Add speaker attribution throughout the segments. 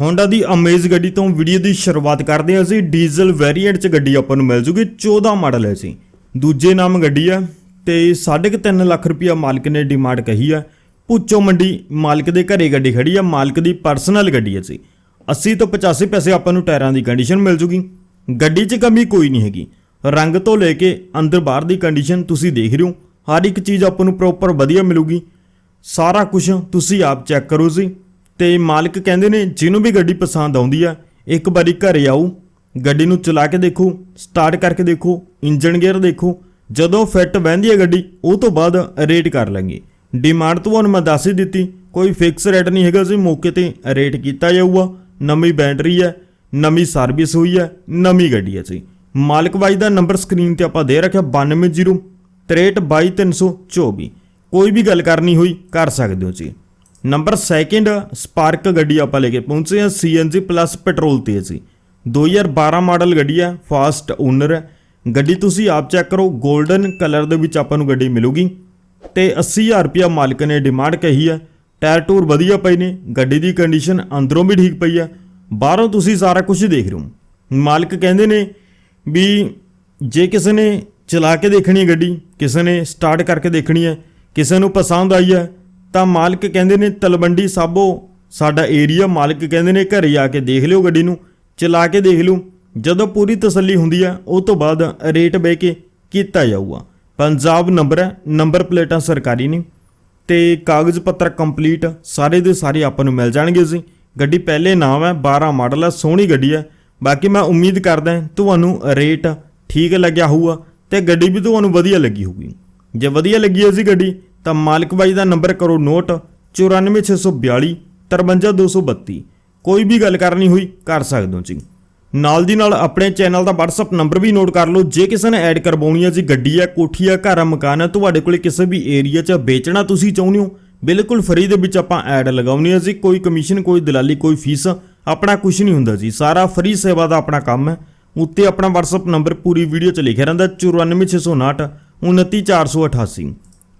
Speaker 1: Honda ਦੀ Amaze ਗੱਡੀ ਤੋਂ video ਦੀ ਸ਼ੁਰੂਆਤ ਕਰਦੇ ਹਾਂ ਅਸੀਂ। ਡੀਜ਼ਲ ਵੇਰੀਐਂਟ 'ਚ ਗੱਡੀ ਆਪਾਂ ਨੂੰ ਮਿਲ ਜੂਗੀ 14 ਮਾਡਲ ਹੈ ਸੀ ਦੂਜੇ ਨਾਮ ਗੱਡੀ ਆ ਤੇ 3.5 ਲੱਖ ਰੁਪਇਆ ਮਾਲਕ ਨੇ ਡਿਮਾਂਡ ਕਹੀ ਆ। ਪੁੱਚੋ ਮੰਡੀ, ਮਾਲਕ ਦੇ ਘਰੇ ਗੱਡੀ ਖੜੀ ਆ, ਮਾਲਕ ਦੀ ਪਰਸਨਲ ਗੱਡੀ ਹੈ ਸੀ 80 ਤੋਂ 85 ਪੈਸੇ ਆਪਾਂ ਨੂੰ ਟਾਇਰਾਂ ਦੀ ਕੰਡੀਸ਼ਨ ਮਿਲ ਜੂਗੀ। ਗੱਡੀ 'ਚ ਕਮੀ ਕੋਈ ਨਹੀਂ ਹੈਗੀ। ਰੰਗ ਤੋਂ ਲੈ ਕੇ ਅੰਦਰ ਬਾਹਰ ਦੀ ਕੰਡੀਸ਼ਨ ਤੁਸੀਂ ਦੇਖ ਰਹੇ ਹੋ। ਹਰ ਇੱਕ ਚੀਜ਼ ਆਪਾਂ ਨੂੰ ਪ੍ਰੋਪਰ ਵਧੀਆ ਮਿਲੂਗੀ। ਸਾਰਾ ਕੁਝ ਤੁਸੀਂ ਆਪ ਚੈੱਕ ਕਰੋ ਜੀ। ਤੇ ਮਾਲਕ ਕਹਿੰਦੇ ਨੇ ਜਿਹਨੂੰ ਵੀ ਗੱਡੀ ਪਸੰਦ ਆਉਂਦੀ ਆ, ਇੱਕ ਵਾਰੀ ਘਰੇ ਆਓ, ਗੱਡੀ ਨੂੰ ਚਲਾ ਕੇ ਦੇਖੋ ਸਟਾਰਟ ਕਰਕੇ ਦੇਖੋ ਇੰਜਨ ਗੇਅਰ ਦੇਖੋ, ਜਦੋਂ ਫਿੱਟ ਬਹਿੰਦੀ ਹੈ ਗੱਡੀ, ਉਹ ਤੋਂ ਬਾਅਦ ਰੇਟ ਕਰ ਲਾਂਗੇ। ਡਿਮਾਂਡ ਤੁਹਾਨੂੰ ਮੈਂ ਦੱਸ ਹੀ ਦਿੱਤੀ, ਕੋਈ ਫਿਕਸ ਰੇਟ ਨਹੀਂ ਹੈਗਾ ਜੀ ਮੌਕੇ ਤੇ ਰੇਟ ਕੀਤਾ ਜਾਊਗਾ, ਨਵੀਂ ਬੈਟਰੀ ਹੈ ਨਵੀਂ ਸਰਵਿਸ ਹੋਈ ਹੈ ਨਵੀਂ ਗੱਡੀ ਹੈ ਜੀ ਮਾਲਕ ਬਾਈ ਦਾ ਨੰਬਰ ਸਕਰੀਨ ਤੇ ਆਪਾਂ ਦੇ ਰੱਖਿਆ 92 6322324 ਕੋਈ ਵੀ ਗੱਲ ਕਰਨੀ ਹੋਈ, ਕਰ ਸਕਦੇ ਹੋ ਜੀ ਨੰਬਰ ਸੈਕਿੰਡ ਸਪਾਰਕ ਗੱਡੀ ਆਪਾਂ ਲੈ ਕੇ ਪਹੁੰਚੇ ਹਾਂ ਸੀਐਨਜੀ ਪਲੱਸ ਪੈਟਰੋਲ ਤੇ ਜੀ 2012 ਮਾਡਲ ਗੱਡੀ ਹੈ ਫਾਸਟ ਓਨਰ ਹੈ। ਗੱਡੀ ਤੁਸੀਂ ਆਪ ਚੈੱਕ ਕਰੋ 골ਡਨ ਕਲਰ ਦੇ ਵਿੱਚ ਆਪਾਂ ਨੂੰ ਗੱਡੀ ਮਿਲੂਗੀ। ਤੇ 80000 ਰੁਪਇਆ ਮਾਲਕ ਨੇ ਡਿਮਾਂਡ ਕਹੀ ਹੈ ਟਾਇਰ ਟੂਰ ਵਧੀਆ ਪਏ ਨੇ, ਗੱਡੀ ਦੀ ਕੰਡੀਸ਼ਨ ਅੰਦਰੋਂ ਵੀ ਠੀਕ ਪਈ ਹੈ ਬਾਹਰੋਂ ਤੁਸੀਂ ਸਾਰਾ ਕੁਝ ਦੇਖ ਰਹੇ ਹੋ। ਮਾਲਕ ਕਹਿੰਦੇ ਨੇ ਵੀ ਜੇ ਕਿਸੇ ਨੇ ਚਲਾ ਕੇ ਦੇਖਣੀ ਹੈ ਗੱਡੀ, ਕਿਸੇ ਨੇ ਸਟਾਰਟ ਕਰਕੇ ਦੇਖਣੀ ਹੈ, ਕਿਸੇ ਨੂੰ ਪਸੰਦ ਆਈ ਹੈ ਤਾਂ ਮਾਲਕ ਕਹਿੰਦੇ ਨੇ, ਤਲਵੰਡੀ ਸਾਬੋ, ਸਾਡਾ ਏਰੀਆ ਮਾਲਕ ਕਹਿੰਦੇ ਨੇ, ਘਰੇ ਆ ਕੇ ਦੇਖ ਲਿਓ ਗੱਡੀ ਨੂੰ, ਚਲਾ ਕੇ ਦੇਖ ਲਿਓ। ਜਦੋਂ ਪੂਰੀ ਤਸੱਲੀ ਹੁੰਦੀ ਹੈ ਉਹ ਤੋਂ ਬਾਅਦ ਰੇਟ ਬਹਿ ਕੇ ਕੀਤਾ ਜਾਊਗਾ। ਪੰਜਾਬ ਨੰਬਰ ਹੈ, ਨੰਬਰ ਪਲੇਟਾਂ ਸਰਕਾਰੀ ਨੇ। ਤੇ ਕਾਗਜ਼ ਪੱਤਰ ਕੰਪਲੀਟ ਸਾਰੇ ਦੇ ਸਾਰੇ ਆਪਾਂ ਨੂੰ ਮਿਲ ਜਾਣਗੇ ਜੀ। ਗੱਡੀ ਪਹਿਲੇ ਨਾਮ ਹੈ 12 ਮਾਡਲ ਹੈ, ਸੋਹਣੀ ਗੱਡੀ ਹੈ। ਬਾਕੀ ਮੈਂ ਉਮੀਦ ਕਰਦਾ ਤੁਹਾਨੂੰ ਰੇਟ ਠੀਕ ਲੱਗਿਆ ਹੋਊਗਾ ਤੇ ਗੱਡੀ ਵੀ ਤੁਹਾਨੂੰ ਵਧੀਆ ਲੱਗੀ ਹੋਊਗੀ। ਜੇ ਵਧੀਆ ਲੱਗੀ ਹੈ ਜੀ ਗੱਡੀ ਤਾਂ ਮਾਲਕ ਬਾਈ ਦਾ ਨੰਬਰ ਕਰੋ ਨੋਟ 94642 53232 ਕੋਈ ਵੀ ਗੱਲ ਕਰਨੀ ਹੋਈ ਕਰ ਸਕਦੇ ਹੋ ਜੀ। ਨਾਲ ਦੀ ਨਾਲ ਆਪਣੇ ਚੈਨਲ ਦਾ WhatsApp ਨੰਬਰ ਵੀ ਨੋਟ ਕਰ ਲਓ। ਜੇ ਕਿਸੇ ਨੇ ਐਡ ਕਰਵਾਉਣੀ ਹੈ ਜੀ, ਗੱਡੀ ਹੈ, ਕੋਠੀ ਹੈ, ਘਰ ਹੈ, ਮਕਾਨ ਹੈ, ਤੁਹਾਡੇ ਕੋਲੇ ਕਿਸੇ ਵੀ ਏਰੀਆ 'ਚ ਵੇਚਣਾ ਤੁਸੀਂ ਚਾਹੁੰਦੇ ਹੋ, ਬਿਲਕੁਲ ਫਰੀ ਦੇ ਵਿੱਚ ਆਪਾਂ ਐਡ ਲਗਾਉਣੀ ਹੈ ਜੀ। ਕੋਈ ਕਮਿਸ਼ਨ ਕੋਈ ਦਲਾਲੀ, ਕੋਈ ਫੀਸ ਆਪਣਾ ਕੁਝ ਨਹੀਂ ਹੁੰਦਾ ਜੀ। ਸਾਰਾ ਫਰੀ ਸੇਵਾ ਦਾ ਆਪਣਾ ਕੰਮ ਹੈ। ਉੱਤੇ ਆਪਣਾ WhatsApp ਨੰਬਰ ਪੂਰੀ ਵੀਡੀਓ 'ਚ ਲਿਖਿਆ ਰਹਿੰਦਾ 94659 29488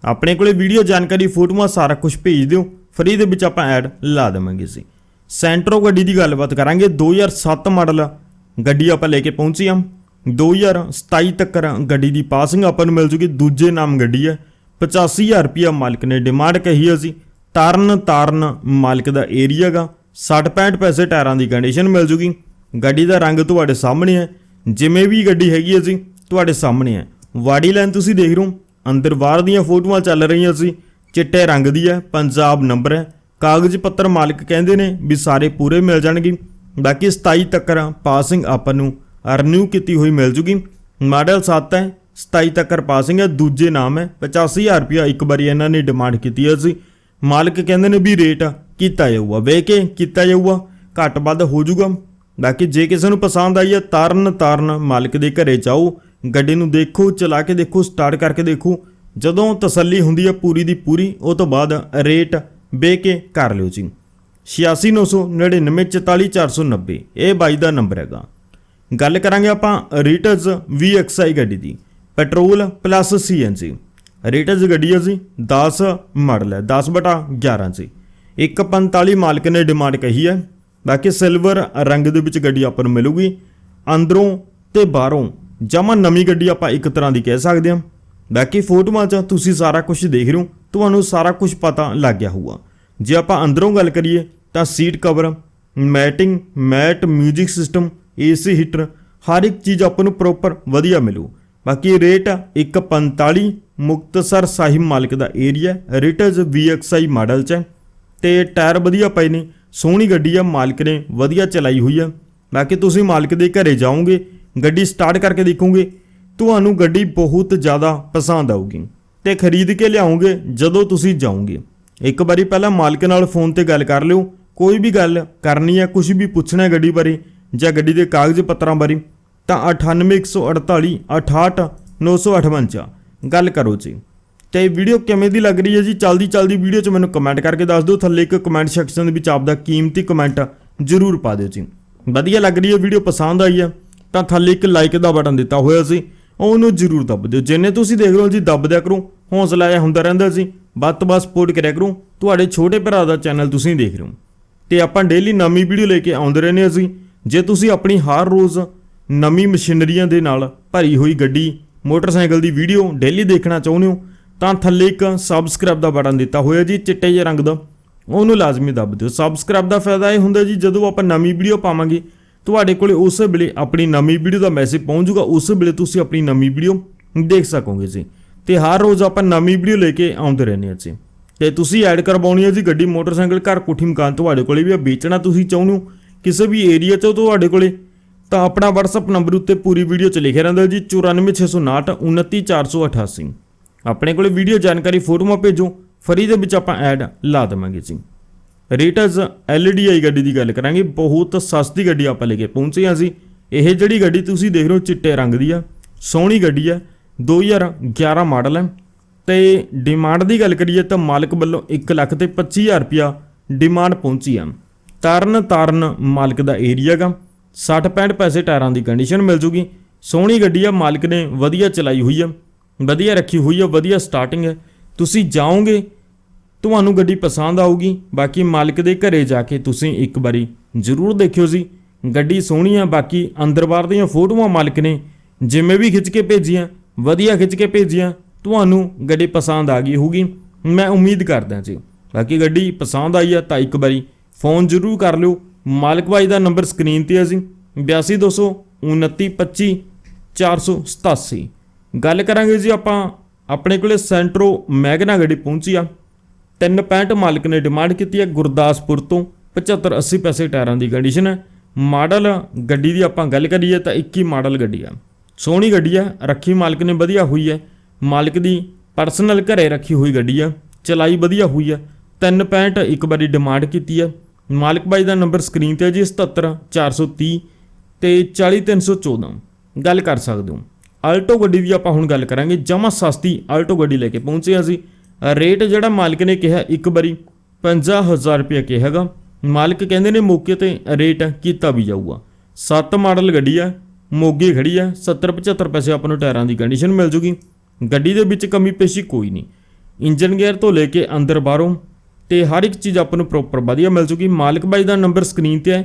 Speaker 1: ਆਪਣੇ ਕੋਲੇ ਵੀਡੀਓ ਜਾਣਕਾਰੀ, ਫੋਟੋਆਂ, ਸਾਰਾ ਕੁਝ ਭੇਜ ਦਿਓ। ਫਰੀ ਦੇ ਵਿੱਚ ਆਪਾਂ ਐਡ ਲਾ ਦੇਵਾਂਗੇ ਜੀ। ਸੈਂਟਰੋ ਗੱਡੀ ਦੀ ਗੱਲਬਾਤ ਕਰਾਂਗੇ। 2007 ਮਾਡਲ ਗੱਡੀ ਆਪਾਂ ਲੈ ਕੇ ਪਹੁੰਚੀ ਹਾਂ। 2027 ਤੱਕ ਗੱਡੀ ਦੀ ਪਾਸਿੰਗ ਆਪਾਂ ਨੂੰ ਮਿਲ ਜੂਗੀ। ਦੂਜੇ ਨਾਮ ਗੱਡੀ ਹੈ। 85000 ਰੁਪਿਆ ਮਾਲਕ ਨੇ ਡਿਮਾਂਡ ਕਹੀ ਹੈ ਜੀ। ਤਾਰਨ ਤਾਰਨ ਮਾਲਕ ਦਾ ਏਰੀਆ ਗਾ 60 65 ਪੈਸੇ ਟਾਇਰਾਂ ਦੀ ਕੰਡੀਸ਼ਨ ਮਿਲ ਜੂਗੀ। ਗੱਡੀ ਦਾ ਰੰਗ ਤੁਹਾਡੇ ਸਾਹਮਣੇ ਹੈ। ਜਿਵੇਂ ਵੀ ਗੱਡੀ ਹੈਗੀ ਹੈ ਜੀ, ਤੁਹਾਡੇ ਸਾਹਮਣੇ ਹੈ। ਵਾੜੀ ਲਾਈਨ ਤੁਸੀਂ ਦੇਖ ਰਹੇ ਹੋ। ਅੰਦਰ ਬਾਹਰ ਦੀਆਂ ਫੋਟੋਆਂ ਚੱਲ ਰਹੀਆਂ ਸੀ। ਚਿੱਟੇ ਰੰਗ ਦੀ ਹੈ, ਪੰਜਾਬ ਨੰਬਰ ਹੈ। ਕਾਗਜ਼ ਪੱਤਰ ਮਾਲਕ ਕਹਿੰਦੇ ਨੇ ਵੀ ਸਾਰੇ ਪੂਰੇ ਮਿਲ ਜਾਣਗੇ। ਬਾਕੀ 27 ਤੱਕ ਪਾਸਿੰਗ ਆਪਾਂ ਨੂੰ ਰਿਨਿਊ ਕੀਤੀ ਹੋਈ ਮਿਲ ਜੂਗੀ। ਮਾਡਲ 7 ਹੈ 27 ਤੱਕ ਪਾਸਿੰਗ ਹੈ, ਦੂਜੇ ਨਾਮ ਹੈ। 85000 ਰੁਪਇਆ ਇੱਕ ਵਾਰੀ ਇਹਨਾਂ ਨੇ ਡਿਮਾਂਡ ਕੀਤੀ ਹੈ ਸੀ ਮਾਲਕ ਕਹਿੰਦੇ ਨੇ ਵੀ ਰੇਟ ਕੀਤਾ ਜਾਊਗਾ। ਵੇਖ ਕੇ ਕੀਤਾ ਜਾਊਗਾ, ਘੱਟ ਵੱਧ ਹੋ ਜਾਊਗਾ ਬਾਕੀ ਜੇ ਕਿਸੇ ਨੂੰ ਪਸੰਦ ਆਈ ਹੈ ਤਾਰਨ ਤਾਰਨ ਮਾਲਕ ਦੇ ਘਰੇ ਜਾਓ। ਗੱਡੀ ਨੂੰ ਦੇਖੋ, ਚਲਾ ਕੇ ਦੇਖੋ ਸਟਾਰਟ ਕਰਕੇ ਦੇਖੋ। ਜਦੋਂ ਤਸੱਲੀ ਹੁੰਦੀ ਹੈ ਪੂਰੀ ਦੀ ਪੂਰੀ, ਉਹ ਤੋਂ ਬਾਅਦ ਰੇਟ ਵੇ ਕੇ ਕਰ ਲਿਓ ਜੀ। 8699944490 ਇਹ ਬਾਈ ਦਾ ਨੰਬਰ ਹੈਗਾ। ਗੱਲ ਕਰਾਂਗੇ ਆਪਾਂ ਰੀਟਸ VXI ਗੱਡੀ ਦੀ ਪੈਟਰੋਲ ਪਲੱਸ ਸੀਐਨਜੀ ਰੀਟਸ ਗੱਡੀ ਹੈ ਜੀ 10 ਮਾਡਲ ਹੈ 10 ਬਟਾ 11 ਜੀ। 145 ਮਾਲਕ ਨੇ ਡਿਮਾਂਡ ਕਹੀ ਹੈ। ਬਾਕੀ ਸਿਲਵਰ ਰੰਗ ਦੇ ਵਿੱਚ ਗੱਡੀ ਆਪਾਂ ਨੂੰ ਮਿਲੂਗੀ, ਅੰਦਰੋਂ ਤੇ ਬਾਹਰੋਂ ਜਮਾ ਨਵੀਂ ਗੱਡੀ ਆਪਾਂ ਇੱਕ ਤਰ੍ਹਾਂ ਦੀ ਕਹਿ ਸਕਦੇ ਹਾਂ। ਬਾਕੀ ਫੋਟੋਆਂ 'ਚ ਤੁਸੀਂ ਸਾਰਾ ਕੁਝ ਦੇਖ ਰਹੇ ਹੋ, ਤੁਹਾਨੂੰ ਸਾਰਾ ਕੁਝ ਪਤਾ ਲੱਗ ਗਿਆ ਹੋਊਗਾ। ਜੇ ਆਪਾਂ ਅੰਦਰੋਂ ਗੱਲ ਕਰੀਏ ਤਾਂ seat cover, matting, mat, 뮤직 system, AC heater, ਹਰ ਇੱਕ ਚੀਜ਼ ਆਪਾਂ ਨੂੰ ਪ੍ਰੋਪਰ ਵਧੀਆ ਮਿਲੂ। ਬਾਕੀ ਰੇਟ 145 ਮੁਕਤਸਰ ਸਾਹਿਬ ਮਾਲਕ ਦਾ ਏਰੀਆ ਰਿਟਸ VXI ਮਾਡਲ 'ਚ ਹੈ। ਤੇ ਟਾਇਰ ਵਧੀਆ ਪਏ ਨੇ, ਸੋਹਣੀ ਗੱਡੀ ਆ, ਮਾਲਕ ਨੇ ਵਧੀਆ ਚਲਾਈ ਹੋਈ ਆ। ਬਾਕੀ ਤੁਸੀਂ ਮਾਲਕ ਦੇ ਘਰੇ ਜਾਓਗੇ ਗੱਡੀ ਸਟਾਰਟ ਕਰਕੇ ਦੇਖੋਗੇ, ਤੁਹਾਨੂੰ ਗੱਡੀ ਬਹੁਤ ਜ਼ਿਆਦਾ ਪਸੰਦ ਆਊਗੀ ਤੇ ਖਰੀਦ ਕੇ ਲਿਆਓਗੇ ਜਦੋਂ ਤੁਸੀਂ ਜਾਓਗੇ। ਇੱਕ ਵਾਰੀ ਪਹਿਲਾਂ ਮਾਲਕ ਨਾਲ ਫੋਨ ਤੇ ਗੱਲ ਕਰ ਲਿਓ, ਕੋਈ ਵੀ ਗੱਲ ਕਰਨੀ ਹੈ ਕੁਝ ਵੀ ਪੁੱਛਣਾ ਹੈ ਗੱਡੀ ਬਾਰੇ ਜਾਂ ਗੱਡੀ ਦੇ ਕਾਗਜ਼ ਪੱਤਰਾਂ ਬਾਰੇ, ਤਾਂ 98148 68958 ਗੱਲ ਕਰੋ ਜੀ। ਤੇ ਵੀਡੀਓ ਕਿਵੇਂ ਦੀ ਲੱਗ ਰਹੀ ਹੈ ਜੀ? ਚਲਦੀ ਚਲਦੀ ਵੀਡੀਓ 'ਚ ਮੈਨੂੰ ਕਮੈਂਟ ਕਰਕੇ ਦੱਸ ਦਿਓ, ਥੱਲੇ ਇੱਕ ਕਮੈਂਟ ਸੈਕਸ਼ਨ ਦੇ ਵਿੱਚ ਆਪਦਾ ਕੀਮਤੀ ਕਮੈਂਟ ਜ਼ਰੂਰ ਪਾ ਦਿਓ ਜੀ। ਵਧੀਆ ਲੱਗ ਰਹੀ ਹੈ, ਵੀਡੀਓ ਪਸੰਦ ਆਈ ਹੈ। ਤਾਂ ਥੱਲੇ ਇੱਕ ਲਾਈਕ ਦਾ ਬਟਨ ਦਿੱਤਾ ਹੋਇਆ ਸੀ। ਉਹਨੂੰ ਜ਼ਰੂਰ ਦੱਬ ਦਿਓ। ਜਿੰਨੇ ਤੁਸੀਂ ਦੇਖ ਰਹੇ ਹੋ ਜੀ, ਦੱਬ ਦਿਆ ਕਰੋ। ਹੌਸਲਾ ਆਇਆ ਹੁੰਦਾ ਰਹਿੰਦਾ ਸੀ ਵੱਧ ਤੋਂ ਵੱਧ ਸਪੋਰਟ ਕਰਿਆ ਕਰੋ। ਤੁਹਾਡੇ ਛੋਟੇ ਭਰਾ ਦਾ ਚੈਨਲ ਤੁਸੀਂ ਦੇਖ ਰਹੇ ਹੋ। ਤੇ ਆਪਾਂ ਡੇਲੀ ਨਵੀਂ ਵੀਡੀਓ ਲੈ ਕੇ ਆਉਂਦੇ ਰਹਿੰਦੇ ਹਾਂ ਅਸੀਂ ਜੇ ਤੁਸੀਂ ਆਪਣੀ ਹਰ ਰੋਜ਼ ਨਵੀਂ ਮਸ਼ੀਨਰੀਆਂ ਦੇ ਨਾਲ ਭਰੀ ਹੋਈ ਗੱਡੀ, ਮੋਟਰਸਾਈਕਲ ਦੀ ਵੀਡੀਓ ਡੇਲੀ ਦੇਖਣਾ ਚਾਹੁੰਦੇ ਹੋ, ਤਾਂ ਥੱਲੇ ਇੱਕ ਸਬਸਕ੍ਰਾਈਬ ਦਾ ਬਟਨ ਦਿੱਤਾ ਹੋਇਆ ਜੀ, ਚਿੱਟੇ ਜਿਹੇ ਰੰਗ ਦਾ। ਉਹਨੂੰ ਲਾਜ਼ਮੀ ਦੱਬ ਦਿਓ। ਸਬਸਕ੍ਰਾਈਬ ਦਾ ਫਾਇਦਾ ਇਹ ਹੁੰਦਾ ਜੀ, ਜਦੋਂ ਆਪਾਂ ਨਵੀਂ ਵੀਡੀਓ ਪਾਵਾਂਗੇ ਤੁਹਾਡੇ ਕੋਲੇ ਉਸ ਵੇਲੇ ਆਪਣੀ ਨਵੀਂ ਵੀਡੀਓ ਦਾ ਮੈਸੇਜ ਪਹੁੰਚੂਗਾ ਉਸ ਵੇਲੇ ਤੁਸੀਂ ਆਪਣੀ ਨਵੀਂ ਵੀਡੀਓ ਦੇਖ ਸਕੋਗੇ ਜੀ। ਤੇ ਹਰ ਰੋਜ਼ ਆਪਾਂ ਨਵੀਂ ਵੀਡੀਓ ਲੈ ਕੇ ਆਉਂਦੇ ਰਹਿੰਦੇ ਹਾਂ ਜੀ। ਤੇ ਤੁਸੀਂ ਐਡ ਕਰਵਾਉਣੀ ਹੈ ਜੀ ਗੱਡੀ, ਮੋਟਰਸਾਈਕਲ, ਘਰ, ਕੋਠੀ, ਮਕਾਨ ਤੁਹਾਡੇ ਕੋਲੇ ਵੀ ਆ, ਵੇਚਣਾ ਤੁਸੀਂ ਚਾਹੁੰਦੇ ਹੋ, ਕਿਸੇ ਵੀ ਏਰੀਆ 'ਚ ਤੁਹਾਡੇ ਕੋਲੇ, ਤਾਂ ਆਪਣਾ WhatsApp ਨੰਬਰ ਉੱਤੇ ਪੂਰੀ ਵੀਡੀਓ 'ਚ ਲਿਖਿਆ ਰਹਿੰਦਾ ਜੀ 94659 29488 ਆਪਣੇ ਕੋਲੇ ਵੀਡੀਓ ਜਾਣਕਾਰੀ ਫੋਟੋਆਂ ਭੇਜੋ, ਫਰੀ ਦੇ ਵਿੱਚ ਆਪਾਂ ਐਡ ਲਾ ਦੇਵਾਂਗੇ ਜੀ। ਰੇਟਸ LDI ਗੱਡੀ ਦੀ ਗੱਲ ਕਰਾਂਗੇ। ਬਹੁਤ ਸਸਤੀ ਗੱਡੀ ਆਪਾਂ ਲੈ ਕੇ ਪਹੁੰਚੇ ਹਾਂ ਅਸੀਂ ਇਹ ਜਿਹੜੀ ਗੱਡੀ ਤੁਸੀਂ ਦੇਖ ਰਹੇ ਹੋ, ਚਿੱਟੇ ਰੰਗ ਦੀ ਆ, ਸੋਹਣੀ ਗੱਡੀ ਆ 2011 ਮਾਡਲ ਹੈ ਤੇ ਡਿਮਾਂਡ ਦੀ ਗੱਲ ਕਰੀਏ ਤਾਂ ਮਾਲਕ ਵੱਲੋਂ 1 ਲੱਖ ਤੇ 25000 ਰੁਪਿਆ ਡਿਮਾਂਡ ਪਹੁੰਚੀ ਆ। ਤਰਨ ਤਾਰਨ ਮਾਲਕ ਦਾ ਏਰੀਆ ਗਾ 60 65 ਪੈਸੇ ਟਾਇਰਾਂ ਦੀ ਕੰਡੀਸ਼ਨ ਮਿਲ ਜੂਗੀ। ਸੋਹਣੀ ਗੱਡੀ ਆ, ਮਾਲਕ ਨੇ ਵਧੀਆ ਚਲਾਈ ਹੋਈ ਆ। ਵਧੀਆ ਰੱਖੀ ਹੋਈ ਆ, ਵਧੀਆ ਸਟਾਰਟਿੰਗ ਹੈ ਤੁਸੀਂ ਜਾਓਗੇ ਤੁਹਾਨੂੰ ਗੱਡੀ ਪਸੰਦ ਆਊਗੀ। ਬਾਕੀ ਮਾਲਕ ਦੇ ਘਰੇ ਜਾ ਕੇ ਤੁਸੀਂ ਇੱਕ ਵਾਰੀ ਜ਼ਰੂਰ ਦੇਖਿਓ ਜੀ। ਗੱਡੀ ਸੋਹਣੀ ਆ, ਬਾਕੀ ਅੰਦਰ ਬਾਹਰ ਦੀਆਂ ਫੋਟੋਆਂ ਮਾਲਕ ਨੇ ਜਿਵੇਂ ਵੀ ਖਿੱਚ ਕੇ ਭੇਜੀਆਂ, ਵਧੀਆ ਖਿੱਚ ਕੇ ਭੇਜੀਆਂ, ਤੁਹਾਨੂੰ ਗੱਡੀ ਪਸੰਦ ਆ ਗਈ ਹੋਊਗੀ। ਮੈਂ ਉਮੀਦ ਕਰਦਾ ਜੀ। ਬਾਕੀ ਗੱਡੀ ਪਸੰਦ ਆਈ ਆ ਤਾਂ ਇੱਕ ਵਾਰੀ ਫੋਨ ਜ਼ਰੂਰ ਕਰ ਲਿਓ। ਮਾਲਕ ਬਾਈ ਦਾ ਨੰਬਰ ਸਕਰੀਨ ਤੇ ਆ ਜੀ। 8220 2925 487 ਗੱਲ ਕਰਾਂਗੇ ਜੀ ਆਪਾਂ ਆਪਣੇ ਕੋਲੇ ਸੈਂਟਰੋ ਮੈਗਨਾ ਗੱਡੀ ਪਹੁੰਚੀ ਆ। 365 ਮਾਲਕ ਨੇ ਡਿਮਾਂਡ ਕੀਤੀ ਹੈ ਗੁਰਦਾਸਪੁਰ ਤੋਂ 75 80 ਪੈਸੇ ਟਾਇਰਾਂ ਦੀ ਕੰਡੀਸ਼ਨ। ਹੈ ਮਾਡਲ ਗੱਡੀ ਦੀ ਆਪਾਂ ਗੱਲ ਕਰੀਏ ਤਾਂ 21 ਮਾਡਲ ਗੱਡੀ ਆ ਸੋਹਣੀ ਗੱਡੀ ਆ ਰੱਖੀ ਮਾਲਕ ਨੇ ਵਧੀਆ ਹੋਈ ਹੈ। ਮਾਲਕ ਦੀ ਪਰਸਨਲ ਘਰੇ ਰੱਖੀ ਹੋਈ ਗੱਡੀ ਆ ਚਲਾਈ ਵਧੀਆ ਹੋਈ ਆ 365 ਇੱਕ ਵਾਰੀ ਡਿਮਾਂਡ ਕੀਤੀ ਹੈ। ਮਾਲਕ ਬਾਈ ਦਾ ਨੰਬਰ ਸਕਰੀਨ ਤੇ ਹੈ ਜੀ 77 430 ਤੇ 40314 ਗੱਲ ਕਰ ਸਕਦੇ ਹੋ। ਆਲਟੋ ਗੱਡੀ ਦੀ ਆਪਾਂ ਹੁਣ ਗੱਲ ਕਰਾਂਗੇ, ਜਮਾ ਸਸਤੀ ਆਲਟੋ ਗੱਡੀ ਲੈ ਕੇ ਪਹੁੰਚੇ ਹਾਂ ਅਸੀਂ। ਰੇਟ ਜਿਹੜਾ ਮਾਲਕ ਨੇ ਕਿਹਾ ਇੱਕ ਵਾਰੀ 50000 ਰੁਪਏ ਕਿਹਾਗਾ। ਮਾਲਕ ਕਹਿੰਦੇ ਨੇ ਮੌਕੇ ਤੇ ਰੇਟ ਕੀਤਾ ਵੀ ਜਾਊਗਾ। 7 ਮਾਡਲ ਗੱਡੀ ਆ, ਮੋਗੇ ਖੜੀ ਆ 70 75 ਪੈਸੇ ਆਪਾਂ ਨੂੰ ਟਾਇਰਾਂ ਦੀ ਕੰਡੀਸ਼ਨ ਮਿਲ ਜੂਗੀ। ਗੱਡੀ ਦੇ ਵਿੱਚ ਕਮੀ ਪੇਸ਼ੀ ਕੋਈ ਨਹੀਂ। ਇੰਜਨ ਗੇਅਰ ਤੋਂ ਲੈ ਕੇ ਅੰਦਰ ਬਾਹਰੋਂ ਤੇ ਹਰ ਇੱਕ ਚੀਜ਼ ਆਪਾਂ ਨੂੰ ਪ੍ਰੋਪਰ ਵਧੀਆ ਮਿਲ ਜੂਗੀ। ਮਾਲਕ ਬਾਈ ਦਾ ਨੰਬਰ ਸਕਰੀਨ ਤੇ ਹੈ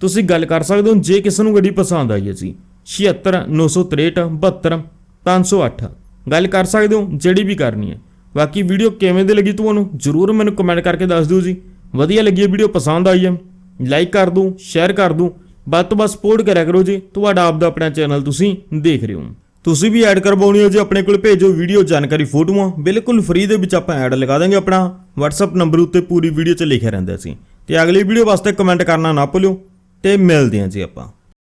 Speaker 1: ਤੁਸੀਂ ਗੱਲ ਕਰ ਸਕਦੇ ਹੋ, ਜੇ ਕਿਸੇ ਨੂੰ ਗੱਡੀ ਪਸੰਦ ਆਈ ਹੈ ਜੀ 76 963 72 508 ਗੱਲ ਕਰ ਸਕਦੇ ਹੋ, ਜਿਹੜੀ ਵੀ ਕਰਨੀ ਹੈ। ਬਾਕੀ ਵੀਡੀਓ ਕਿਵੇਂ ਦੀ ਲੱਗੀ ਤੁਹਾਨੂੰ ਜਰੂਰ ਮੈਨੂੰ ਕਮੈਂਟ ਕਰਕੇ ਦੱਸ ਦਿਓ ਜੀ। ਵਧੀਆ ਲੱਗੀ ਹੈ ਵੀਡੀਓ, ਪਸੰਦ ਆਈ ਹੈ ਲਾਈਕ ਕਰ ਦੂੰ ਸ਼ੇਅਰ ਕਰ ਦੂੰ, ਵੱਧ ਤੋਂ ਵੱਧ ਸਪੋਰਟ ਕਰਿਆ ਕਰੋ ਜੀ। ਤੁਹਾਡਾ ਆਪ ਦਾ ਆਪਣਾ ਚੈਨਲ ਤੁਸੀਂ ਦੇਖ ਰਹੇ ਹੋ। ਤੁਸੀਂ ਵੀ ਐਡ ਕਰਵਾਉਣੀ ਹੋ ਜੇ, ਆਪਣੇ ਕੋਲ ਭੇਜੋ ਵੀਡੀਓ ਜਾਣਕਾਰੀ, ਫੋਟੋਆਂ। ਬਿਲਕੁਲ ਫ੍ਰੀ ਦੇ ਵਿੱਚ ਆਪਾਂ ਐਡ ਲਗਾ ਦਾਂਗੇ ਆਪਣਾ। WhatsApp ਨੰਬਰ ਉੱਤੇ ਪੂਰੀ ਵੀਡੀਓ 'ਚ ਲਿਖਿਆ ਰਹਿੰਦਾ ਸੀ ਤੇ ਅਗਲੀ ਵੀਡੀਓ ਵਾਸਤੇ ਕਮੈਂਟ ਕਰਨਾ ਨਾ ਭੁੱਲਿਓ। ਤੇ ਮਿਲਦੇ ਹਾਂ ਜੀ ਆਪਾਂ।